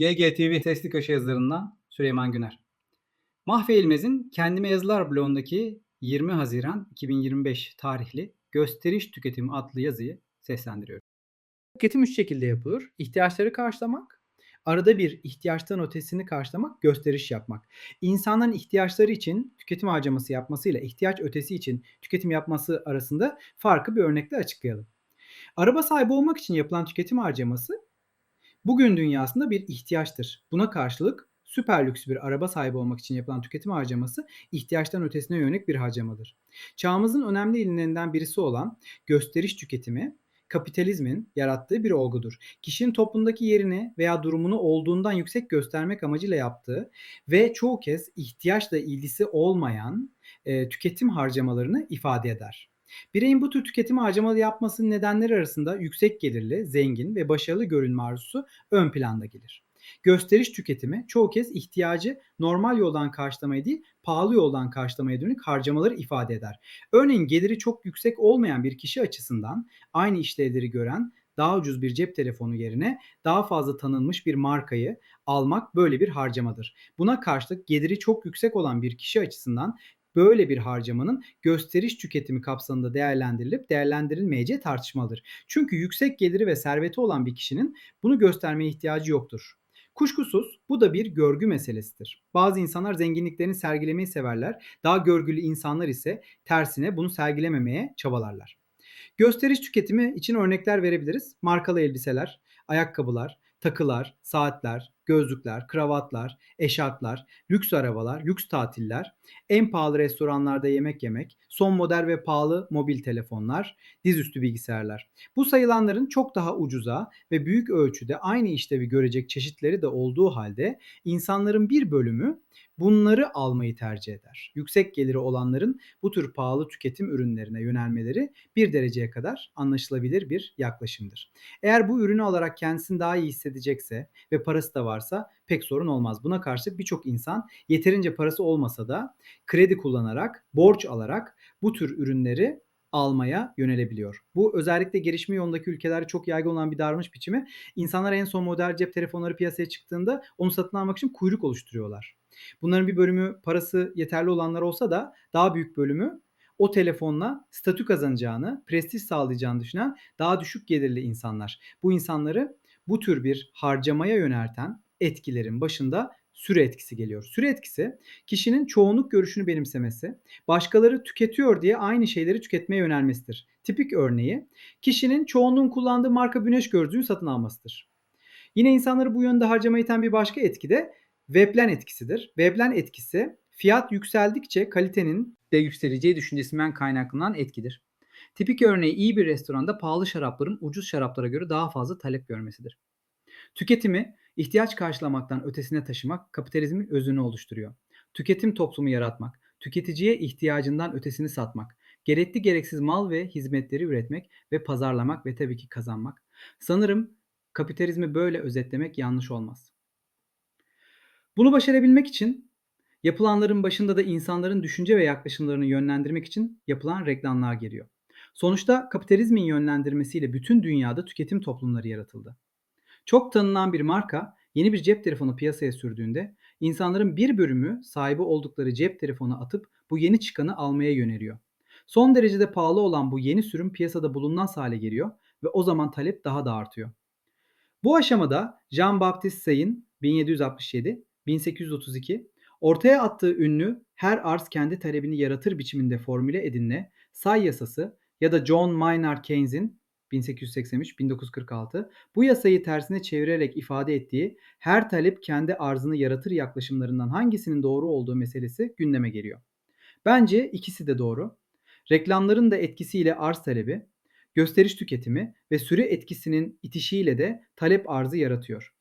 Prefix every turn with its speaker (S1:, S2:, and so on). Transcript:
S1: GGTV Sesli Köşe yazılarından Süleyman Güner. Mahve İlmez'in Kendime Yazılar blogundaki 20 Haziran 2025 tarihli Gösteriş Tüketimi adlı yazıyı seslendiriyorum. Tüketim üç şekilde yapılır. İhtiyaçları karşılamak, arada bir ihtiyaçtan ötesini karşılamak, gösteriş yapmak. İnsanların ihtiyaçları için tüketim harcaması yapmasıyla ihtiyaç ötesi için tüketim yapması arasında farkı bir örnekle açıklayalım. Araba sahibi olmak için yapılan tüketim harcaması bugün dünyasında bir ihtiyaçtır. Buna karşılık süper lüks bir araba sahibi olmak için yapılan tüketim harcaması ihtiyaçtan ötesine yönelik bir harcamadır. Çağımızın önemli ilimlerinden birisi olan gösteriş tüketimi kapitalizmin yarattığı bir olgudur. Kişinin toplumdaki yerini veya durumunu olduğundan yüksek göstermek amacıyla yaptığı ve çoğu kez ihtiyaçla ilgisi olmayan e, tüketim harcamalarını ifade eder. Bireyin bu tür tüketim harcamaları yapmasının nedenleri arasında yüksek gelirli, zengin ve başarılı görünme arzusu ön planda gelir. Gösteriş tüketimi çoğu kez ihtiyacı normal yoldan karşılamaya değil, pahalı yoldan karşılamaya dönük harcamaları ifade eder. Örneğin geliri çok yüksek olmayan bir kişi açısından aynı işlevleri gören daha ucuz bir cep telefonu yerine daha fazla tanınmış bir markayı almak böyle bir harcamadır. Buna karşılık geliri çok yüksek olan bir kişi açısından böyle bir harcamanın gösteriş tüketimi kapsamında değerlendirilip değerlendirilmeyeceği tartışmalıdır. Çünkü yüksek geliri ve serveti olan bir kişinin bunu göstermeye ihtiyacı yoktur. Kuşkusuz bu da bir görgü meselesidir. Bazı insanlar zenginliklerini sergilemeyi severler. Daha görgülü insanlar ise tersine bunu sergilememeye çabalarlar. Gösteriş tüketimi için örnekler verebiliriz. Markalı elbiseler, ayakkabılar, takılar, saatler, gözlükler, kravatlar, eşarplar, lüks arabalar, lüks tatiller, en pahalı restoranlarda yemek yemek, son model ve pahalı mobil telefonlar, dizüstü bilgisayarlar. Bu sayılanların çok daha ucuza ve büyük ölçüde aynı işlevi görecek çeşitleri de olduğu halde insanların bir bölümü bunları almayı tercih eder. Yüksek geliri olanların bu tür pahalı tüketim ürünlerine yönelmeleri bir dereceye kadar anlaşılabilir bir yaklaşımdır. Eğer bu ürünü alarak kendisini daha iyi hissedecekse ve parası da varsa pek sorun olmaz. Buna karşı birçok insan yeterince parası olmasa da kredi kullanarak, borç alarak bu tür ürünleri almaya yönelebiliyor. Bu özellikle gelişme yolundaki ülkelerde çok yaygın olan bir davranış biçimi. İnsanlar en son model cep telefonları piyasaya çıktığında onu satın almak için kuyruk oluşturuyorlar. Bunların bir bölümü parası yeterli olanlar olsa da daha büyük bölümü o telefonla statü kazanacağını, prestij sağlayacağını düşünen daha düşük gelirli insanlar. Bu insanları bu tür bir harcamaya yönelten etkilerin başında süre etkisi geliyor. Süre etkisi kişinin çoğunluk görüşünü benimsemesi, başkaları tüketiyor diye aynı şeyleri tüketmeye yönelmesidir. Tipik örneği kişinin çoğunluğun kullandığı marka güneş gözlüğünü satın almasıdır. Yine insanları bu yönde harcama iten bir başka etki de Veblen etkisidir. Veblen etkisi fiyat yükseldikçe kalitenin de yükseleceği düşüncesinden kaynaklanan etkidir. Tipik örneği iyi bir restoranda pahalı şarapların ucuz şaraplara göre daha fazla talep görmesidir. Tüketimi ihtiyaç karşılamaktan ötesine taşımak kapitalizmin özünü oluşturuyor. Tüketim toplumu yaratmak, tüketiciye ihtiyacından ötesini satmak, gerekli gereksiz mal ve hizmetleri üretmek ve pazarlamak ve tabii ki kazanmak. Sanırım kapitalizmi böyle özetlemek yanlış olmaz. Bunu başarabilmek için yapılanların başında da insanların düşünce ve yaklaşımlarını yönlendirmek için yapılan reklamlar geliyor. Sonuçta kapitalizmin yönlendirmesiyle bütün dünyada tüketim toplumları yaratıldı. Çok tanınan bir marka yeni bir cep telefonu piyasaya sürdüğünde insanların bir bölümü sahibi oldukları cep telefonu atıp bu yeni çıkanı almaya yöneliyor. Son derecede pahalı olan bu yeni sürüm piyasada bulunmaz hale geliyor ve o zaman talep daha da artıyor. Bu aşamada Jean-Baptiste Say'in 1767 1832 ortaya attığı ünlü her arz kendi talebini yaratır biçiminde formüle edinle say yasası ya da John Maynard Keynes'in 1883-1946 bu yasayı tersine çevirerek ifade ettiği her talep kendi arzını yaratır yaklaşımlarından hangisinin doğru olduğu meselesi gündeme geliyor. Bence ikisi de doğru. Reklamların da etkisiyle arz talebi, gösteriş tüketimi ve süre etkisinin itişiyle de talep arzı yaratıyor.